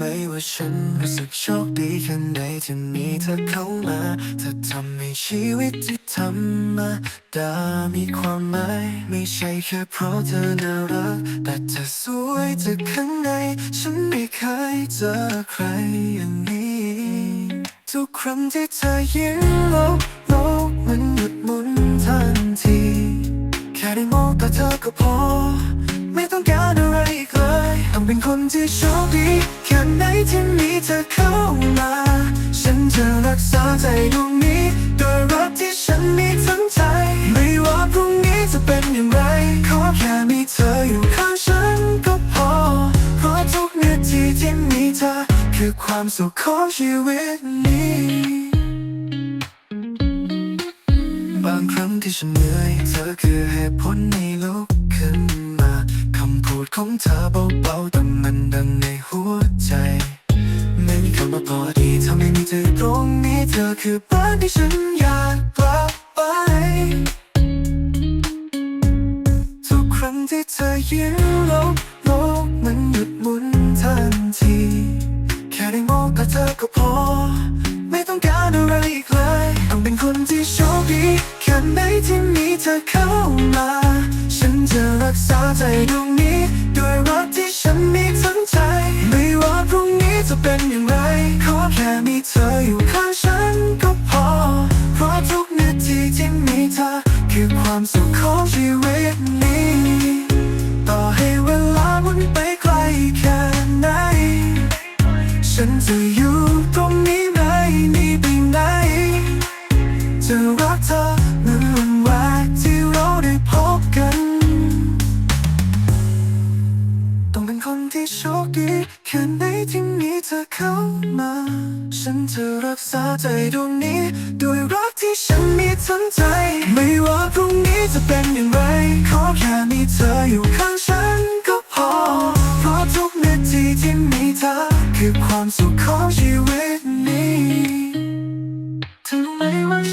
ไม่ว่าฉันรู้สึกโชคดีแค่ไหนที่มีเธอเข้ามาเธอทำให้ชีวิตที่ธรรมดามีความหมายไม่ใช่แค่เพราะเธอน่ารัก แต่เธอสวยจากข้างใน ฉันไม่เคยเจอใครอย่างนี้ ทุกครั้งที่เธอยิ้มโลกโลกมันหยุดหมุนทันที แค่ได้มองตาเธอก็พอ คนที่โชคดีแค่ไหนที่มีเธอเข้ามา ฉันจะรักษาใจดวงนี้ด้วยรักที่ฉันมีทั้งใจ ไม่ว่าพรุ่งนี้จะเป็นอย่างไร ขอแค่มีเธออยู่ข้างฉันก็พอ เพราะทุกนาทีที่มีเธอ คือความสุขของชีวิตนี้ บางครั้งที่ฉันเหนื่อย เธอคือเหตุผลในลุกขึ้น ของเธอเบาๆแต่มันดังในหัวใจ ไม่มีคำว่าพอดีถ้าไม่มีเธอตรงนี้เธอคือบ้านที่ฉันอยากกลับไป ทุกครั้งที่เธอยิ้มลกโลกมันหยุดหมุนทันที แค่ได้มองตาเธอก็พอ ไม่ต้องการอะไรอีกเลยต้องเป็นคนที่โชคดีแค่ไหนที่มีเธอเข้ามา ฉันจะรักษาใจดวง เป็นอย่างไร ขอแค่มีเธออยู่ข้างฉันก็พอ เพราะทุกนาทีที่มีเธอ คือความสุขของชีวิตนี้ ต่อให้เวลาหมุนไปไกลแค่ไหน ฉันจะอยู่ตรงนี้ไม่หนีไปไหน จะรักเธอเหมือนวันแรกที่เราได้พบกัน ต้องเป็นคนที่โชคดีแค่ไหนที่ เธอเข้ามา ฉันจะรักษาใจดวงนี้ด้วยรักที่ฉันมีทั้งใจ ไม่ว่าพรุ่งนี้จะเป็นอย่างไร ขอแค่มีเธออยู่ข้างฉันก็พอ เพราะทุกนาทีที่มีเธอ คือความสุขของชีวิตนี้ถึงแม้ว่